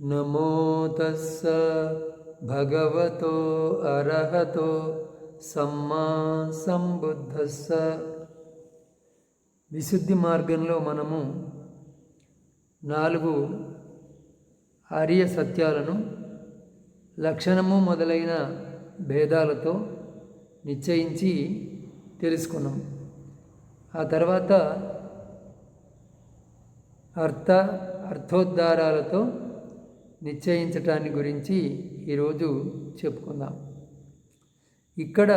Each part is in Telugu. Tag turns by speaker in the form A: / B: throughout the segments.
A: నమో తస్స భగవతో అర్హతో సమ్మా సంబుద్ధస్స. విశుద్ధి మార్గంలో మనము నాలుగు ఆర్య సత్యాలను లక్షణము మొదలైన భేదాలతో నిశ్చయించి తెలుసుకున్నాం. ఆ తర్వాత అర్థ అర్థోద్ధారాలతో నిశ్చయించటాన్ని గురించి ఈరోజు చెప్పుకుందాం. ఇక్కడ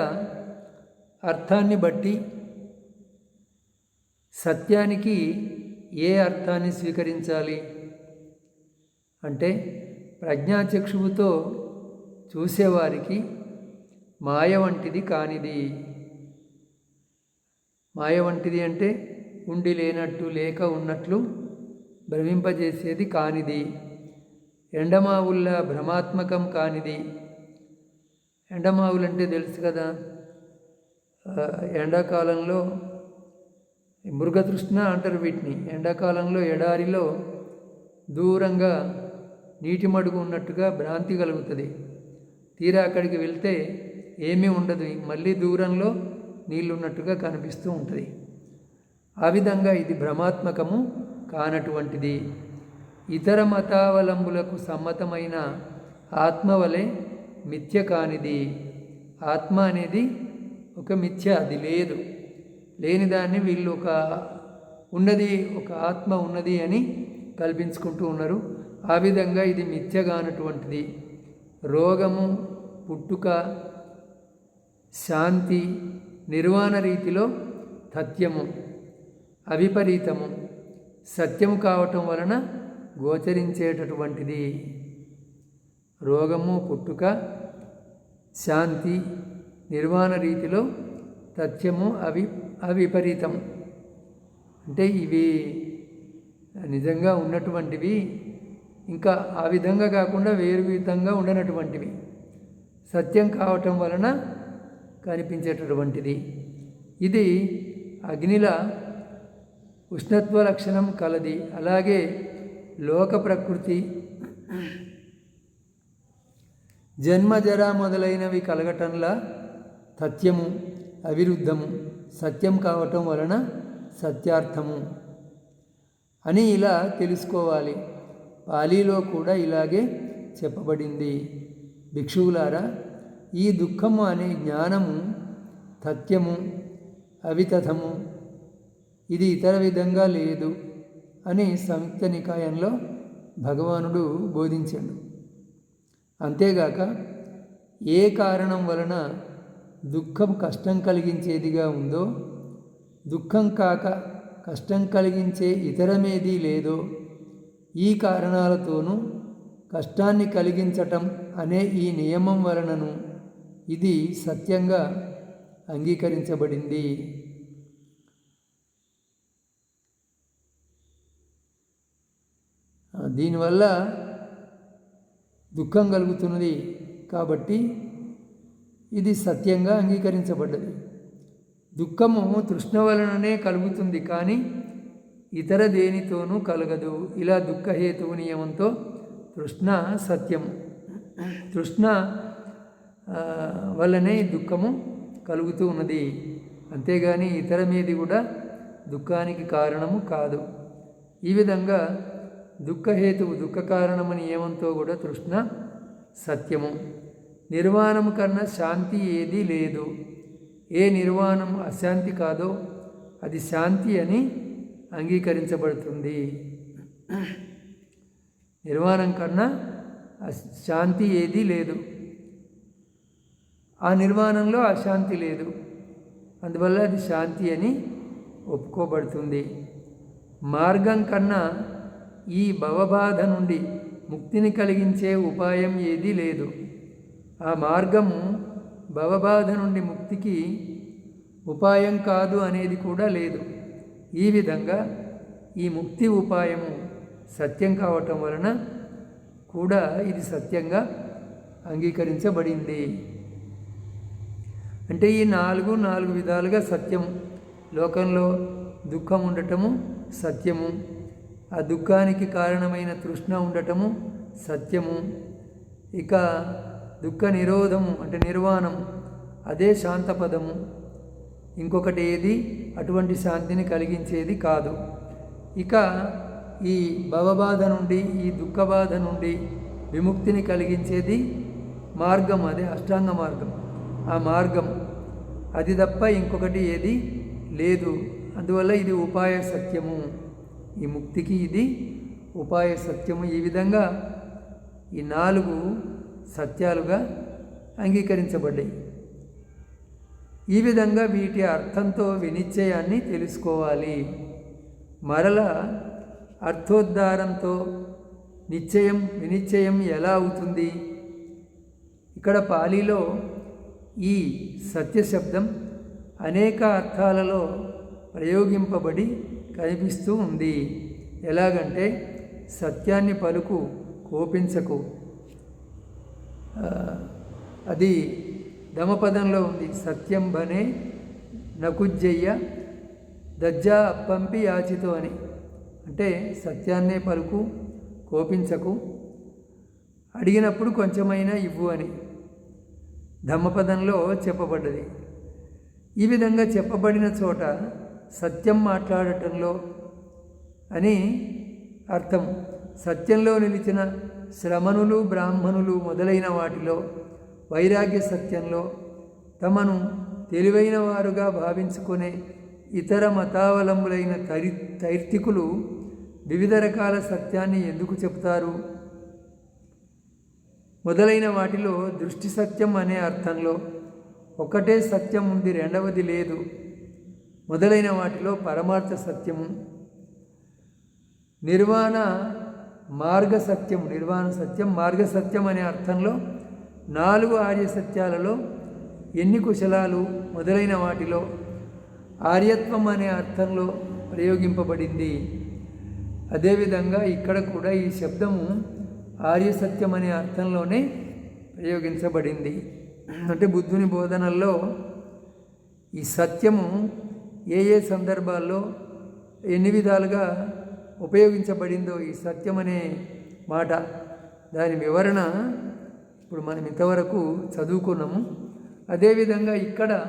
A: అర్థాన్ని బట్టి సత్యానికి ఏ అర్థాన్ని స్వీకరించాలి? అంటే ప్రజ్ఞాచక్షువుతో చూసేవారికి మాయ వంటిది కానిది. మాయ వంటిది అంటే ఉండి లేనట్టు లేక ఉన్నట్లు భ్రమింపజేసేది కానిది. ఎండమావుల్ల భ్రమాత్మకం కానిది. ఎండమావులు అంటే తెలుసు కదా ఎండాకాలంలో మృగతృష్ణ అంటారు వీటిని. ఎండాకాలంలో ఎడారిలో దూరంగా నీటి మడుగు ఉన్నట్టుగా భ్రాంతి కలుగుతుంది. తీరా అక్కడికి వెళ్తే ఏమీ ఉండదు. మళ్ళీ దూరంలో నీళ్ళు ఉన్నట్టుగా కనిపిస్తూ ఉంటుంది. ఆ విధంగా ఇది భ్రమాత్మకము కానటువంటిది. ఇతర మతావలంబులకు సమ్మతమైన ఆత్మ వలె మిథ్య కానిది. ఆత్మ అనేది ఒక మిథ్య అది లేదు. లేని దాన్ని వీళ్ళు ఒక ఉన్నది ఒక ఆత్మ ఉన్నది అని కల్పించుకుంటూ ఉన్నారు. ఆ విధంగా ఇది మిథ్యగానటువంటిది. రోగము పుట్టుక శాంతి నిర్వాణ రీతిలో తథ్యము అవిపరీతము సత్యము కావటం వలన గోచరించేటటువంటిది. రోగము పుట్టుక శాంతి నిర్వాణ రీతిలో తథ్యము అవి అవిపరీతం. అంటే ఇవి నిజంగా ఉన్నటువంటివి ఇంకా ఆ విధంగా కాకుండా వేరు విధంగా ఉండనటువంటివి. సత్యం కావటం వలన కనిపించేటటువంటిది. ఇది అగ్నిల ఉష్ణత్వ లక్షణం కలది. అలాగే లోక ప్రకృతి. జన్మజర మొదలైనవి కలగటంలా తథ్యము అవిరుద్ధము సత్యం కావటం వలన సత్యార్థము. అని ఇలా తెలుసుకోవాలి. పాలీలో కూడా ఇలాగే చెప్పబడింది. భిక్షువులారా ఈ దుఃఖము అనే జ్ఞానము తథ్యము అవితథము ఇది ఇతర విధంగా లేదు. అని సంయుక్త నికాయంలో భగవానుడు బోధించాడు. అంతేగాక ఏ కారణం వలన దుఃఖం కష్టం కలిగించేదిగా ఉందో దుఃఖం కాక కష్టం కలిగించే ఇతరమేదీ లేదో ఈ కారణాలతోనూ కష్టాన్ని కలిగించటం అనే ఈ నియమం వలనను ఇది సత్యంగా అంగీకరించబడింది. దీనివల్ల దుఃఖం కలుగుతున్నది కాబట్టి ఇది సత్యంగా అంగీకరించబడ్డది. దుఃఖము తృష్ణ వలననే కలుగుతుంది కానీ ఇతర దేనితోనూ కలగదు. ఇలా దుఃఖహేతువు నియమంతో తృష్ణ సత్యము. తృష్ణ వల్లనే దుఃఖము కలుగుతూ ఉన్నది. అంతేగాని ఇతరమేది కూడా దుఃఖానికి కారణము కాదు. ఈ విధంగా దుఃఖహేతువు దుఃఖ కారణమని ఏమంతో కూడా తృష్ణ సత్యము. నిర్వాణం కన్నా శాంతి ఏదీ లేదు. ఏ నిర్వాణం అశాంతి కాదో అది శాంతి అని అంగీకరించబడుతుంది. నిర్వాణం కన్నా శాంతి ఏదీ లేదు. ఆ నిర్వాణంలో అశాంతి లేదు. అందువల్ల అది శాంతి అని ఒప్పుకోబడుతుంది. మార్గం కన్నా ఈ భవబాధ నుండి ముక్తిని కలిగించే ఉపాయం ఏదీ లేదు. ఆ మార్గము భవబాధ నుండి ముక్తికి ఉపాయం కాదు అనేది కూడా లేదు. ఈ విధంగా ఈ ముక్తి ఉపాయము సత్యం కావటం వలన కూడా ఇది సత్యంగా అంగీకరించబడింది. అంటే ఈ నాలుగు నాలుగు విధాలుగా సత్యం లోకంలో దుఃఖం ఉండటము సత్యము. ఆ దుఃఖానికి కారణమైన తృష్ణ ఉండటము సత్యము. ఇక దుఃఖ నిరోధము అంటే నిర్వాణము అదే శాంతపదము. ఇంకొకటి ఏది? అటువంటి శాంతిని కలిగించేది కాదు. ఇక ఈ భవబాధ నుండి ఈ దుఃఖబాధ నుండి విముక్తిని కలిగించేది మార్గం అదే అష్టాంగ మార్గం. ఆ మార్గం. అది తప్ప ఇంకొకటి ఏది లేదు. అందువల్ల ఇది ఉపాయ సత్యము. ఈ ముక్తికి ఇది ఉపాయ సత్యము. ఈ విధంగా ఈ నాలుగు సత్యాలుగా అంగీకరించబడ్డాయి. ఈ విధంగా వీటి అర్థంతో వినిశ్చయాన్ని తెలుసుకోవాలి. మరల అర్థోద్ధారంతో నిశ్చయం వినిశ్చయం ఎలా అవుతుంది? ఇక్కడ పాలీలో ఈ సత్య శబ్దం అనేక అర్థాలలో ప్రయోగింపబడి కనిపిస్తూ ఉంది. ఎలాగంటే సత్యాన్ని పలుకు కోపించకు. అది దమపదంలో ఉంది. సత్యం బనే నకుజ్జయ్య దజ్జా పంపి యాచితో అని. అంటే సత్యాన్నే పలుకు కోపించకు. అడిగినప్పుడు కొంచెమైనా ఇవ్వు అని. ధమ్మపదంలో చెప్పబడ్డది. ఈ విధంగా చెప్పబడిన చోట సత్యం మాట్లాడటంలో అని అర్థం. సత్యంలో నిలిచిన శ్రమణులు బ్రాహ్మణులు మొదలైన వాటిలో వైరాగ్య సత్యంలో తమను తెలివైన వారుగా భావించుకునే ఇతర మతావలంబులైన తరి తైర్తికులు వివిధ రకాల సత్యాన్ని ఎందుకు చెప్తారు మొదలైన వాటిలో దృష్టి సత్యం అనే అర్థంలో ఒకటే సత్యం ఉంది రెండవది లేదు. మొదలైన వాటిలో పరమార్థ సత్యము నిర్వాణ మార్గ సత్యం నిర్వాణ సత్యం మార్గ సత్యం అనే అర్థంలో నాలుగు ఆర్య సత్యాలలో ఎన్ని కుశలాలు మొదలైన వాటిలో ఆర్యత్వం అనే అర్థంలో ప్రయోగింపబడింది. అదేవిధంగా ఇక్కడ కూడా ఈ శబ్దము ఆర్య సత్యం అనే అర్థంలోనే ప్రయోగించబడింది. అంటే బుద్ధుని బోధనల్లో ఈ సత్యము ఏ ఏ సందర్భాల్లో ఎన్ని విధాలుగా ఉపయోగించబడిందో ఈ సత్యం అనే మాట. దాని వివరణ ఇప్పుడు మనం ఇంతవరకు చదువుకున్నాము. అదేవిధంగా ఇక్కడ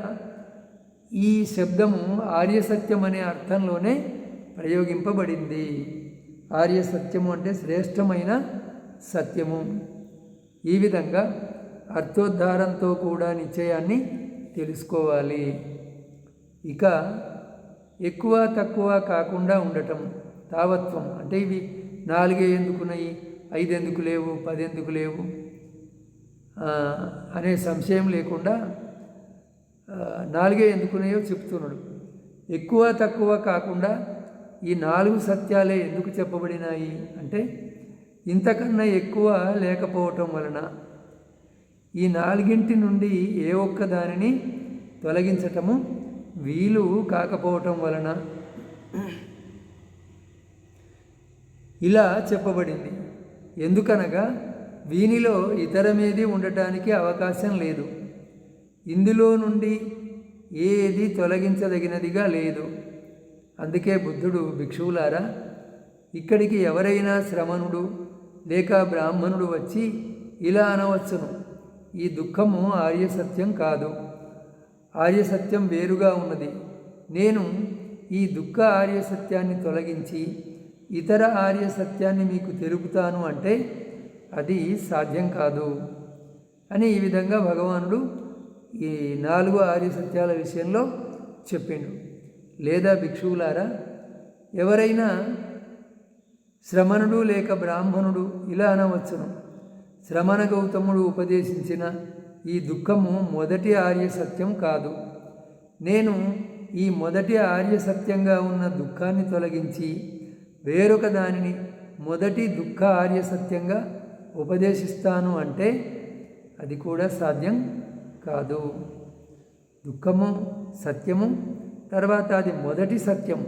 A: ఈ శబ్దము ఆర్యసత్యం అనే అర్థంలోనే ప్రయోగింపబడింది. ఆర్య సత్యము అంటే శ్రేష్టమైన సత్యము. ఈ విధంగా అర్థోద్ధారంతో కూడా నిశ్చయాన్ని తెలుసుకోవాలి. ఇక ఎక్కువ తక్కువ కాకుండా ఉండటం తావత్వం. అంటే ఇవి నాలుగే ఎందుకున్నాయి? ఐదు ఎందుకు లేవు? పది ఎందుకు లేవు అనే సంశయం లేకుండా నాలుగే ఎందుకున్నాయో చెప్తున్నాడు. ఎక్కువ తక్కువ కాకుండా ఈ నాలుగు సత్యాలే ఎందుకు చెప్పబడినాయి? అంటే ఇంతకన్నా ఎక్కువ లేకపోవటం వలన ఈ నాలుగింటి నుండి ఏ ఒక్క దానిని తొలగించటము వీలు కాకపోవటం వలన ఇలా చెప్పబడింది. ఎందుకనగా వీనిలో ఇతరమేది ఉండటానికి అవకాశం లేదు. ఇందులో నుండి ఏది తొలగించదగినదిగా లేదు. అందుకే బుద్ధుడు భిక్షువులారా ఇక్కడికి ఎవరైనా శ్రమణుడు లేక బ్రాహ్మణుడు వచ్చి ఇలా అనవచ్చును. ఈ దుఃఖము ఆర్య సత్యం కాదు. ఆర్యసత్యం వేరుగా ఉన్నది. నేను ఈ దుఃఖ ఆర్యసత్యాన్ని తొలగించి ఇతర ఆర్యసత్యాన్ని మీకు తెలుపుతాను అంటే అది సాధ్యం కాదు. అని ఈ విధంగా భగవానుడు ఈ నాలుగు ఆర్య సత్యాల విషయంలో చెప్పిండు. లేదా భిక్షువులారా ఎవరైనా శ్రమణుడు లేక బ్రాహ్మణుడు ఇలా అనవచ్చును. శ్రమణ గౌతముడు ఉపదేశించిన ఈ దుఃఖము మొదటి ఆర్య సత్యం కాదు. నేను ఈ మొదటి ఆర్య సత్యంగా ఉన్న దుఃఖాన్ని తొలగించి వేరొక దానిని మొదటి దుఃఖ ఆర్య సత్యంగా ఉపదేశిస్తాను అంటే అది కూడా సాధ్యం కాదు. దుఃఖము సత్యము తర్వాత అది మొదటి సత్యం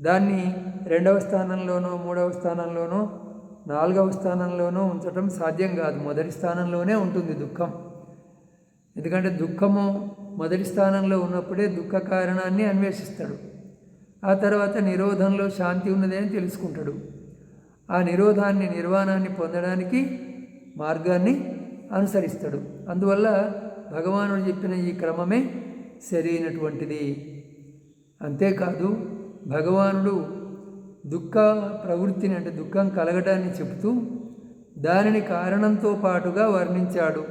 A: దాన్ని రెండవ స్థానంలోనో మూడవ స్థానంలోనో నాలుగవ స్థానంలోనూ ఉంచటం సాధ్యం కాదు. మొదటి స్థానంలోనే ఉంటుంది దుఃఖం. ఎందుకంటే దుఃఖము మొదటి స్థానంలో ఉన్నప్పుడే దుఃఖ కారణాన్ని అన్వేషిస్తాడు. ఆ తర్వాత నిరోధంలో శాంతి ఉన్నదని అని తెలుసుకుంటాడు. ఆ నిరోధాన్ని నిర్వాణాన్ని పొందడానికి మార్గాన్ని అనుసరిస్తాడు. అందువల్ల భగవానుడు చెప్పిన ఈ క్రమమే సరైనటువంటిది. అంతేకాదు భగవానుడు దుఃఖ ప్రవృత్తిని అంటే దుఃఖం కలగడాన్ని చెబుతూ దానిని కారణంతో పాటుగా వర్ణించాడు.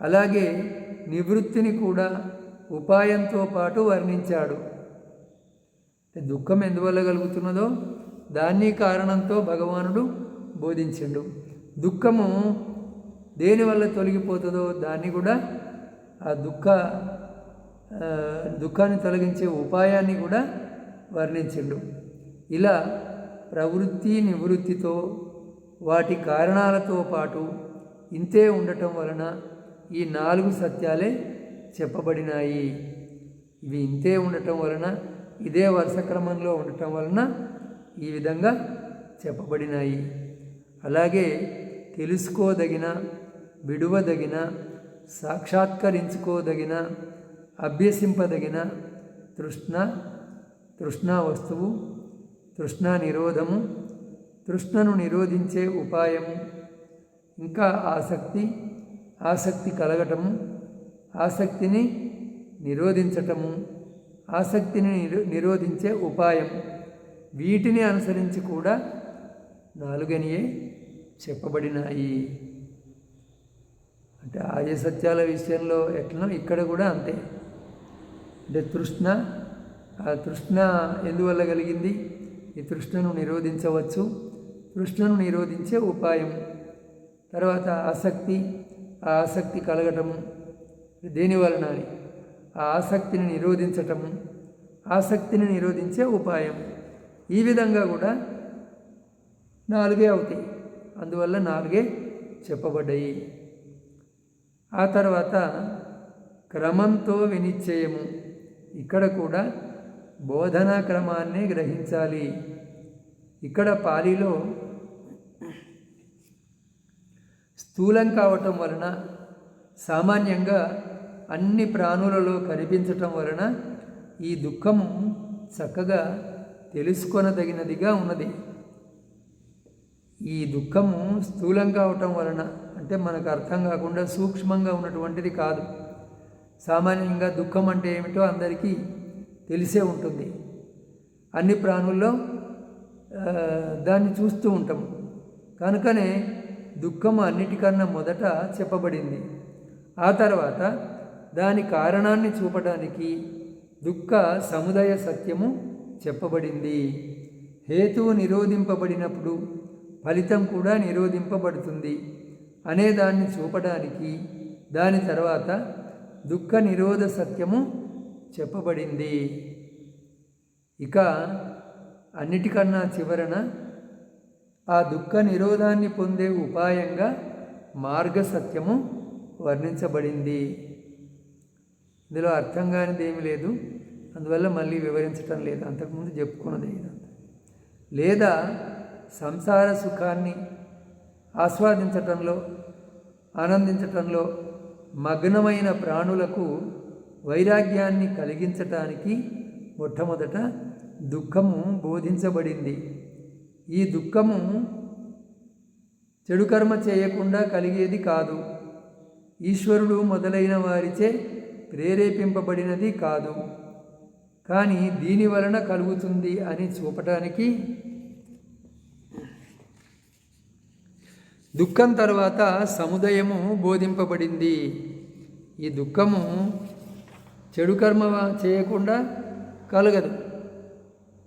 A: అలాగే నివృత్తిని కూడా ఉపాయంతో పాటు వర్ణించాడు. దుఃఖం ఎందువల్ల కలుగుతున్నదో దాన్ని కారణంతో భగవానుడు బోధించిండు. దుఃఖము దేనివల్ల తొలగిపోతుందో దాన్ని కూడా ఆ దుఃఖ దుఃఖాన్ని తొలగించే ఉపాయాన్ని కూడా వర్ణించిండు. ఇలా ప్రవృత్తి నివృత్తితో వాటి కారణాలతో పాటు ఇంతే ఉండటం వలన ఈ నాలుగు సత్యాలే చెప్పబడినాయి. ఇవి ఇంతే ఉండటం వలన ఇదే వరుస క్రమంలో ఉండటం వలన ఈ విధంగా చెప్పబడినాయి. అలాగే తెలుసుకోదగిన విడువదగిన సాక్షాత్కరించుకోదగిన అభ్యసింపదగిన తృష్ణ తృష్ణా వస్తువు తృష్ణ నిరోధము తృష్ణను నిరోధించే ఉపాయము. ఇంకా ఆసక్తి ఆసక్తి కలగటము ఆసక్తిని నిరోధించటము ఆసక్తిని నిరోధించే ఉపాయం. వీటిని అనుసరించి కూడా నాలుగనియే చెప్పబడినాయి. అంటే ఆర్య సత్యాల విషయంలో ఎట్లనో ఇక్కడ కూడా అంతే. అంటే తృష్ణ ఆ తృష్ణ ఎందువల్ల కలిగింది? ఈ తృష్ణను నిరోధించవచ్చు. తృష్ణను నిరోధించే ఉపాయం. తర్వాత ఆసక్తి ఆ ఆసక్తి కలగటము. దేని వలన అని? ఆ ఆసక్తిని నిరోధించటము. ఆసక్తిని నిరోధించే ఉపాయం. ఈ విధంగా కూడా నాలుగే అవుతాయి. అందువల్ల నాలుగే చెప్పబడ్డాయి. ఆ తర్వాత క్రమంతో వినిశ్చయము ఇక్కడ కూడా బోధనా క్రమాన్నే గ్రహించాలి. ఇక్కడ పాలీలో స్థూలం కావటం వలన సామాన్యంగా అన్ని ప్రాణులలో కనిపించటం వలన ఈ దుఃఖము చక్కగా తెలుసుకొనదగినదిగా ఉన్నది. ఈ దుఃఖము స్థూలం కావటం వలన అంటే మనకు అర్థం కాకుండా సూక్ష్మంగా ఉన్నటువంటిది కాదు. సామాన్యంగా దుఃఖం అంటే ఏమిటో అందరికీ తెలిసే ఉంటుంది. అన్ని ప్రాణుల్లో దాన్ని చూస్తూ ఉంటాం. కనుకనే దుఃఖం అన్నిటికన్నా మొదట చెప్పబడింది. ఆ తర్వాత దాని కారణాన్ని చూపడానికి దుఃఖ సముదయ సత్యము చెప్పబడింది. హేతువు నిరోధింపబడినప్పుడు ఫలితం కూడా నిరోధింపబడుతుంది. అనే దాన్ని చూపడానికి దాని తర్వాత దుఃఖ నిరోధ సత్యము చెప్పబడింది. ఇక అన్నిటికన్నా చివరన ఆ దుఃఖ నిరోధాన్ని పొందే ఉపాయంగా మార్గసత్యము వర్ణించబడింది. ఇందులో అర్థం కానిది ఏమీ లేదు. అందువల్ల మళ్ళీ వివరించటం లేదు. అంతకుముందు చెప్పుకున్నది ఇదంతా. లేదా సంసార సుఖాన్ని ఆస్వాదించటంలో ఆనందించటంలో మగ్నమైన ప్రాణులకు వైరాగ్యాన్ని కలిగించటానికి మొట్టమొదట దుఃఖము బోధించబడింది. ఈ దుఃఖము చెడు కర్మ చేయకుండా కలిగేది కాదు. ఈశ్వరుడు మొదలైన వారిచే ప్రేరేపింపబడినది కాదు. కానీ దీని వలన కలుగుతుంది అని చూపటానికి దుఃఖం తర్వాత సముదయము బోధింపబడింది. ఈ దుఃఖము చెడు కర్మ చేయకుండా కలగదు.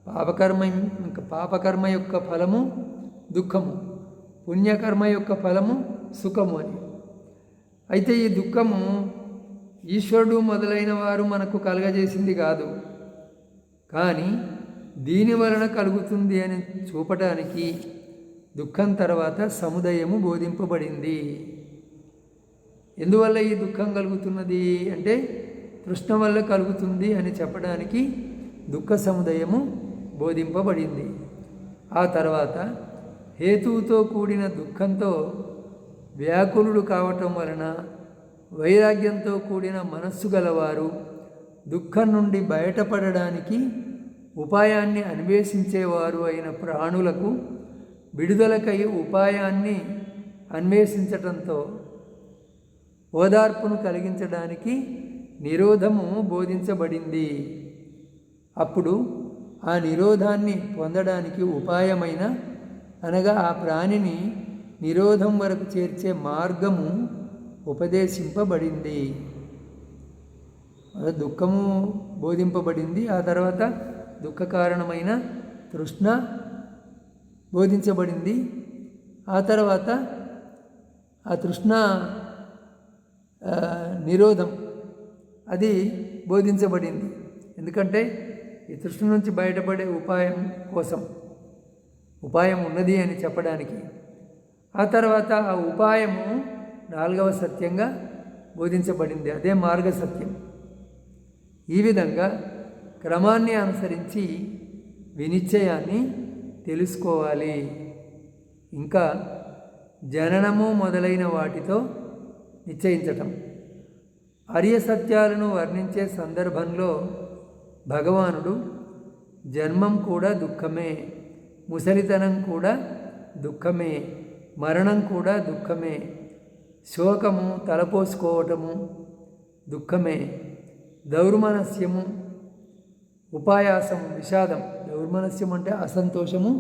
A: పాపకర్మ ఇంకా పాపకర్మ యొక్క ఫలము దుఃఖము. పుణ్యకర్మ యొక్క ఫలము సుఖము అని. అయితే ఈ దుఃఖము ఈశ్వరుడు మొదలైన వారు మనకు కలగజేసింది కాదు. కానీ దీని వలన కలుగుతుంది అని చూపటానికి దుఃఖం తర్వాత సముదయము బోధింపబడింది. ఎందువల్ల ఈ దుఃఖం కలుగుతున్నది అంటే కృష్ణ వల్ల కలుగుతుంది అని చెప్పడానికి దుఃఖ సముదయము బోధింపబడింది. ఆ తర్వాత హేతువుతో కూడిన దుఃఖంతో వ్యాకులుడు కావటం వలన వైరాగ్యంతో కూడిన మనస్సు గలవారు దుఃఖం నుండి బయటపడడానికి ఉపాయాన్ని అన్వేషించేవారు అయిన ప్రాణులకు విడుదలకై ఉపాయాన్ని అన్వేషించటంతో ఓదార్పును కలిగించడానికి నిరోధము బోధించబడింది. అప్పుడు ఆ నిరోధాన్ని పొందడానికి ఉపాయమైన అనగా ఆ ప్రాణిని నిరోధం వరకు చేర్చే మార్గము ఉపదేశింపబడింది. దుఃఖము బోధింపబడింది. ఆ తర్వాత దుఃఖ కారణమైన తృష్ణ బోధించబడింది. ఆ తర్వాత ఆ తృష్ణ నిరోధం అది బోధించబడింది. ఎందుకంటే ఈ తృష్ణ నుంచి బయటపడే ఉపాయం కోసం ఉపాయం ఉన్నది అని చెప్పడానికి. ఆ తర్వాత ఆ ఉపాయము నాలుగవ సత్యంగా బోధించబడింది. అదే మార్గ సత్యం ఈ విధంగా క్రమాన్ని అనుసరించి వినిశ్చయాన్ని తెలుసుకోవాలి. ఇంకా జననము మొదలైన వాటితో నిశ్చయించటం. ఆర్య సత్యాలను వర్ణించే సందర్భంలో భగవానుడు జన్మం కూడా దుఃఖమే ముసలితనం కూడా దుఃఖమే మరణం కూడా దుఃఖమే శోకము తలపోసుకోవటము దుఃఖమే దౌర్మనస్యము ఉపాయాసం విషాదం. దౌర్మనస్యం అంటే అసంతోషము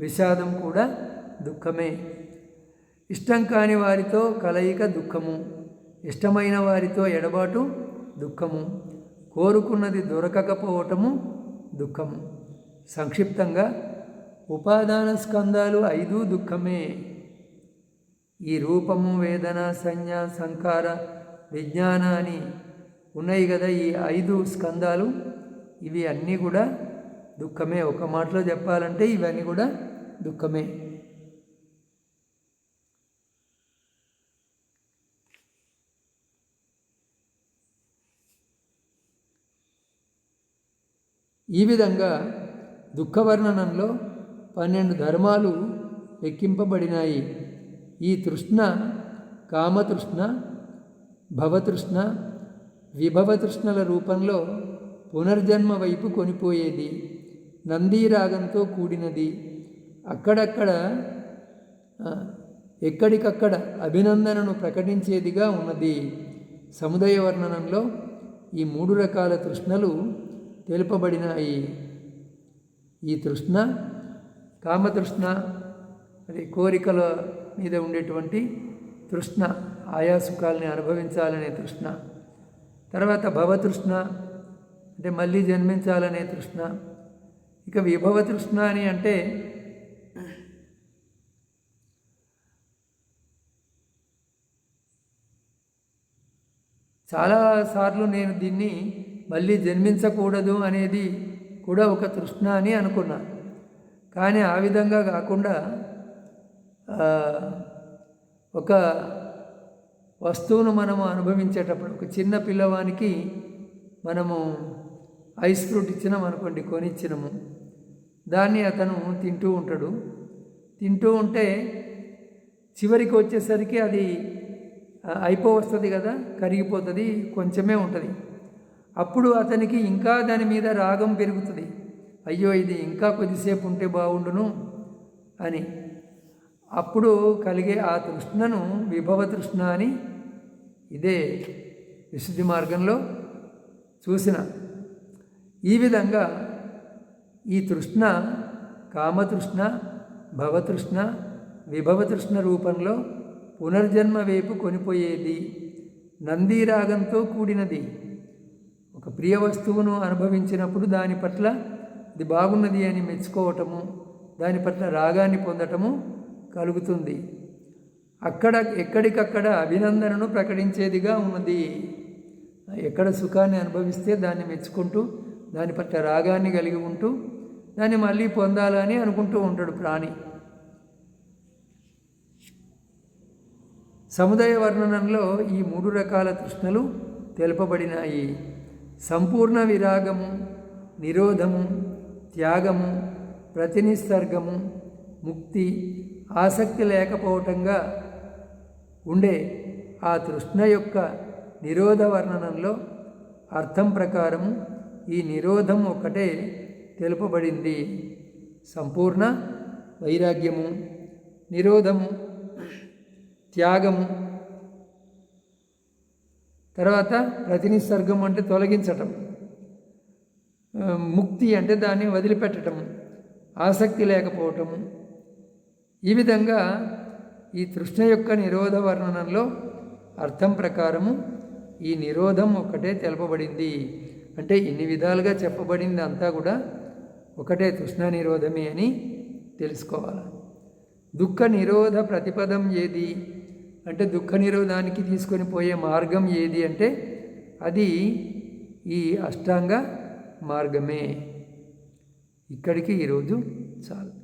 A: విషాదం కూడా దుఃఖమే. ఇష్టం కాని వారితో కలయిక దుఃఖము. ఇష్టమైన వారితో ఎడబాటు దుఃఖము. కోరుకున్నది దొరకకపోవటము దుఃఖము. సంక్షిప్తంగా ఉపాదాన స్కందాలు ఐదు దుఃఖమే. ఈ రూపము వేదన సంజ్ఞ సంకార విజ్ఞాన అని ఉన్నాయి కదా ఈ ఐదు స్కందాలు. ఇవి అన్నీ కూడా దుఃఖమే. ఒక మాటలో చెప్పాలంటే ఇవన్నీ కూడా దుఃఖమే. ఈ విధంగా దుఃఖవర్ణనంలో పన్నెండు ధర్మాలు లెక్కింపబడినాయి. ఈ తృష్ణ కామతృష్ణ భవతృష్ణ విభవతృష్ణల రూపంలో పునర్జన్మ వైపు కొనిపోయేది నందీరాగంతో కూడినది. అక్కడక్కడ ఎక్కడికక్కడ అభినందనను ప్రకటించేదిగా ఉన్నది. సముదయ వర్ణనంలో ఈ మూడు రకాల తృష్ణలు తెలుపబడినాయి ఈ తృష్ణ కామతృష్ణ అది కోరికల మీద ఉండేటువంటి తృష్ణ ఆయా సుఖాలని అనుభవించాలనే తృష్ణ. తర్వాత భవతృష్ణ అంటే మళ్ళీ జన్మించాలనే తృష్ణ. ఇక విభవ తృష్ణ అని అంటే చాలాసార్లు నేను దీన్ని మళ్ళీ జన్మించకూడదు అనేది కూడా ఒక తృష్ణ అని అనుకున్నా. కానీ ఆ విధంగా కాకుండా ఒక వస్తువును మనము అనుభవించేటప్పుడు ఒక చిన్న పిల్లవానికి మనము ఐస్ ఫ్రూట్ ఇచ్చినాం అనుకోండి కొనిచ్చినము. దాన్ని అతను తింటూ ఉంటాడు. తింటూ ఉంటే చివరికి వచ్చేసరికి అది అయిపోవస్తుంది కదా కరిగిపోతుంది కొంచెమే ఉంటుంది. అప్పుడు అతనికి ఇంకా దాని మీద రాగం పెరుగుతుంది. అయ్యో ఇది ఇంకా కొద్దిసేపు ఉంటే బాగుండును అని. అప్పుడు కలిగే ఆ తృష్ణను విభవ తృష్ణ అని ఇదే విశుద్ధి మార్గంలో చూసిన. ఈ విధంగా ఈ తృష్ణ కామతృష్ణ భవతృష్ణ విభవతృష్ణ రూపంలో పునర్జన్మ వైపు కొనిపోయేది. నందీరాగంతో కూడినది. ఒక ప్రియ వస్తువును అనుభవించినప్పుడు దాని పట్ల ఇది బాగున్నది అని మెచ్చుకోవటము దాని పట్ల రాగాన్ని పొందటము కలుగుతుంది. అక్కడ ఎక్కడికక్కడ అభినందనను ప్రకటించేదిగా ఉన్నది. ఎక్కడ సుఖాన్ని అనుభవిస్తే దాన్ని మెచ్చుకుంటూ దాని పట్ల రాగాన్ని కలిగి ఉంటూ దాన్ని మళ్ళీ పొందాలని అనుకుంటూ ఉంటాడు ప్రాణి. సముదాయ వర్ణనంలో ఈ మూడు రకాల తృష్ణలు తెలుపబడినాయి. సంపూర్ణ విరాగము నిరోధము త్యాగము ప్రతినిసర్గము ముక్తి ఆసక్తి లేకపోవటంగా ఉండే ఆ తృష్ణ యొక్క నిరోధ వర్ణనంలో అర్థం ప్రకారం ఈ నిరోధం ఒకటే తెలుపబడింది. సంపూర్ణ వైరాగ్యము నిరోధము త్యాగము తర్వాత ప్రతినిసర్గం అంటే తొలగించటం. ముక్తి అంటే దాన్ని వదిలిపెట్టడం ఆసక్తి లేకపోవటం. ఈ విధంగా ఈ తృష్ణ యొక్క నిరోధ వర్ణనంలో అర్థం ప్రకారము ఈ నిరోధం ఒకటే తెలపబడింది. అంటే ఇన్ని విధాలుగా చెప్పబడింది అంతా కూడా ఒకటే తృష్ణ నిరోధమే అని తెలుసుకోవాలి. దుఃఖ నిరోధ ప్రతిపదం ఏది? అంటే దుఃఖ నిరోధానికి తీసుకొని పోయే మార్గం ఏది అంటే అది ఈ అష్టాంగ మార్గమే. ఇక్కడికి ఈరోజు చాలు.